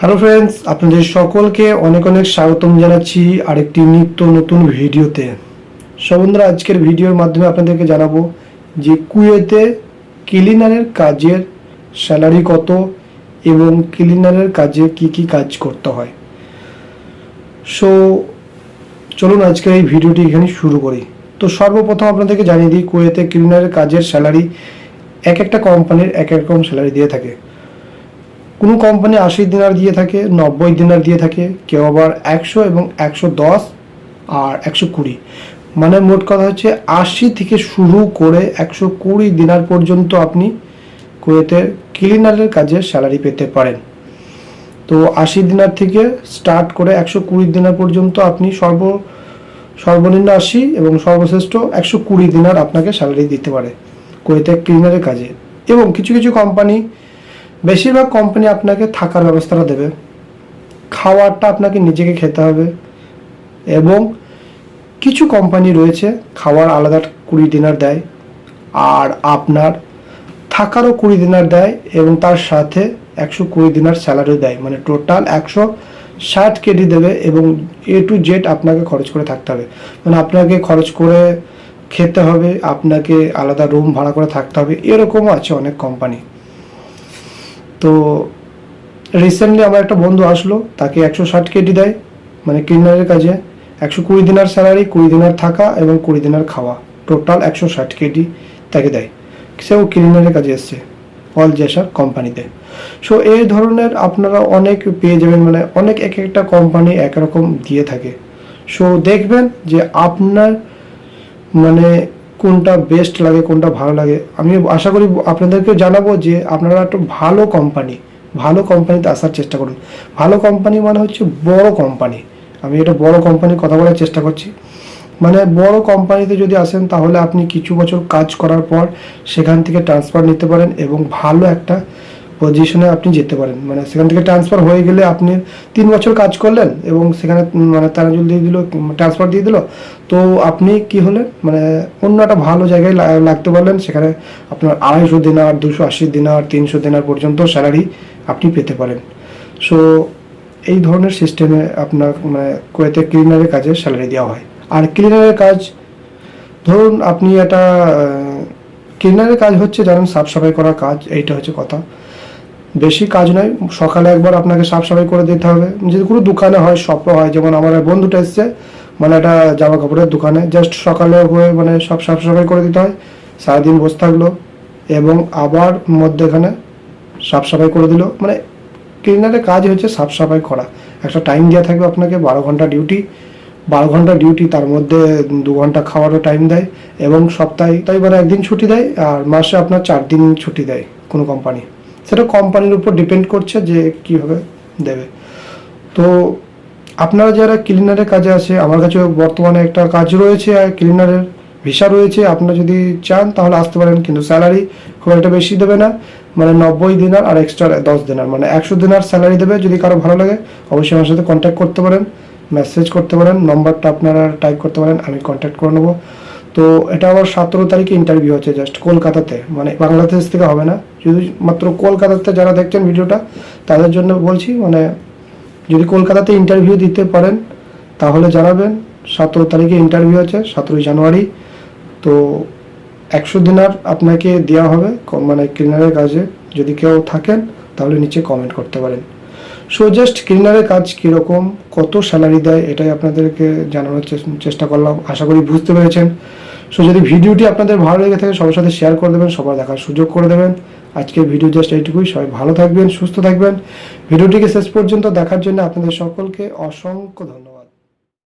Hello friends আপনাদের সকলকে অনেক অনেক স্বাগতম জানাচ্ছি আরেকটি নিত্য নতুন ভিডিওতে। সব বন্ধুরা, আজকের ভিডিওর মাধ্যমে আপনাদেরকে জানাব যে কুয়েতে ক্লিনারের কাজের স্যালারি কত এবং ক্লিনারের কাজে কি কি কাজ করতে হয়। সো চলুন আজকের এই ভিডিওটি এখানে শুরু করি। তো সর্বপ্রথম আপনাদেরকে জানিয়ে দিই, কুয়েতে ক্লিনারের কাজের স্যালারি এক একটা কোম্পানির এক এক রকম স্যালারি দিয়ে থাকে। কোনো কোম্পানি আশি দিনার দিয়ে থাকে, নব্বই দিনার দিয়ে থাকে, কেউ আবার একশো এবং একশো দশ আর একশো কুড়ি। মানে মোট কথা হচ্ছে আশি থেকে শুরু করে একশো কুড়ি দিনার পর্যন্ত আপনি কুয়েতের ক্লিনারের কাজে স্যালারি পেতে পারেন। তো আশি দিনার থেকে স্টার্ট করে একশো কুড়ি দিনার পর্যন্ত আপনি সর্ব, সর্বনিম্ন আশি এবং সর্বশ্রেষ্ঠ একশো কুড়ি দিনার আপনাকে স্যালারি দিতে পারে কুয়েতের ক্লিনারের কাজে। এবং কিছু কিছু কোম্পানি বেশিরভাগ কোম্পানি আপনাকে থাকার ব্যবস্থাটা দেবে। খাওয়ারটা আপনাকে নিজেকে খেতে হবে এবং কিছু কোম্পানি রয়েছে, খাওয়ার আলাদা কুড়ি দিনার দেয় আর আপনার থাকারও কুড়ি দিনার দেয় এবং তার সাথে একশো কুড়ি দিনার স্যালারিও দেয়। মানে টোটাল একশো ষাট কেডি দেবে এবং এ টু জেড আপনাকে খরচ করে থাকতে হবে। মানে আপনাকে খরচ করে খেতে হবে, আপনাকে আলাদা রুম ভাড়া করে থাকতে হবে, এরকমও আছে অনেক কোম্পানি তো রিসেন্টলি আমার একটা বন্ধু আসলো, তাকে একশো ষাট কেডি দেয় মানে ক্লিনারের কাজে। একশো কুড়ি দিনার স্যালারি কুড়ি দিনার থাকা এবং কুড়ি দিনার খাওয়া। টোটাল একশো ষাট কেডি তাকে দেয়। সেও ক্লিনারের কাজে এসছে অল জেসার কোম্পানিতে সো এই ধরনের আপনারা অনেক পেয়ে যাবেন মানে অনেক এক একটা কোম্পানি একরকম দিয়ে থাকে। সো দেখবেন যে আপনার মানে কোনটা বেস্ট লাগে, কোনটা ভালো লাগে। আমি আশা করি আপনাদেরকে জানাব যে আপনারা একটু ভালো কোম্পানি ভালো কোম্পানিতে আসার চেষ্টা করুন। ভালো কোম্পানি মানে হচ্ছে বড় কোম্পানি আমি এটা বড় কোম্পানির কথা বলার চেষ্টা করছি। মানে বড় কোম্পানিতে যদি আসেন, তাহলে আপনি কিছু বছর কাজ করার পর সেখান থেকে ট্রান্সফার নিতে পারেন এবং ভালো একটা পজিশনে আপনি যেতে পারেন। মানে সেখান থেকে ট্রান্সফার হয়ে গেলে আপনি তিন বছর কাজ করলেন এবং সেখানে মানে তারা যদি দিয়ে দিল ট্রান্সফার দিয়ে দিল। তো আপনি কি হলেন? মানে অন্য একটা ভালো জায়গায় লাগতে পারলেন। সেখানে আপনার আড়াইশো দিনার, দুশো আশি দিনার, তিনশো দিনার পর্যন্ত স্যালারি আপনি পেতে পারেন। সো এই ধরনের সিস্টেমে আপনার মানে কুয়েতে ক্লিনারের কাজে স্যালারি দেওয়া হয়। আর ক্লিনারের কাজ, ধরুন আপনি একটা ক্লিনারের কাজ হচ্ছে, জানেন সাফ সাফাই করার কাজ, এইটা হচ্ছে কথা। বেশি কাজ নয় সকালে একবার আপনাকে সাফ সাফাই করে দিতে হবে। যদি কোনো দোকানে হয়, শপে হয়, যেমন আমার বন্ধুটা এসছে মানে একটা জামা কাপড়ের দোকানে জাস্ট সকালে হয়ে মানে সব সাফ সাফাই করে দিতে হয়, সারাদিন বসে থাকল, এবং আবার মধ্যেখানে সাফ সাফাই করে দিল। মানে ক্লিনারের কাজ হচ্ছে সাফ সাফাই করা। একটা টাইম দেওয়া থাকবে আপনাকে, বারো ঘণ্টা ডিউটি, বারো ঘণ্টা ডিউটি, তার মধ্যে দু ঘণ্টা খাওয়ারও টাইম দেয়, এবং সপ্তাহে, তাই মানে একদিন ছুটি দেয়, আর মাসে আপনার চার দিন ছুটি দেয় কোনো কোম্পানি। সেটা কোম্পানির উপর ডিপেন্ড করছে যে কীভাবে দেবে। তো আপনারা যারা ক্লিনারের কাজে আছে, আমার কাছে বর্তমানে একটা কাজ রয়েছে, আর ক্লিনারের ভিসা রয়েছে, আপনারা যদি চান তাহলে আসতে পারেন, কিন্তু স্যালারি খুব একটা বেশি দেবে না। মানে নব্বই দিনার আর এক্সট্রা দশ দিনার মানে একশো দিনার স্যালারি দেবে, যদি কারও ভালো লাগে, অবশ্যই আমার সাথে কন্ট্যাক্ট করতে পারেন মেসেজ করতে পারেন নম্বরটা আপনারা টাইপ করতে পারেন, আমি কন্ট্যাক্ট করে নেব। তো এটা আবার সতেরো তারিখে ইন্টারভিউ হচ্ছে জাস্ট কলকাতাতে। মানে বাংলাদেশ থেকে হবে না। যদি মাত্র কলকাতাতে যারা দেখছেন ভিডিওটা, তাদের জন্য বলছি মানে যদি কলকাতাতে ইন্টারভিউ দিতে পারেন, তাহলে জানাবেন। সতেরো তারিখে ইন্টারভিউ আছে সতেরোই জানুয়ারি। তো একশো দিনার আপনাকে দেওয়া হবে মানে ক্লিনারের কাজে। যদি কেউ থাকেন, তাহলে নিচে কমেন্ট করতে পারেন। সো জাস্ট ক্লিনারের কাজ কীরকম, কত স্যালারি দেয়, এটাই আপনাদেরকে জানানোর চেষ্টা করলাম। আশা করি বুঝতে পেরেছেন। সো যদি ভিডিওটি আপনাদের ভালো লেগে থাকে, সবার সাথে শেয়ার করে দেবেন, সবার দেখার সুযোগ করে দেবেন। আজকের ভিডিও জাস্ট এইটুকুই। সবাই ভালো থাকবেন, সুস্থ থাকবেন। ভিডিওটিকে শেষ পর্যন্ত দেখার জন্য আপনাদের সকলকে অসংখ্য ধন্যবাদ।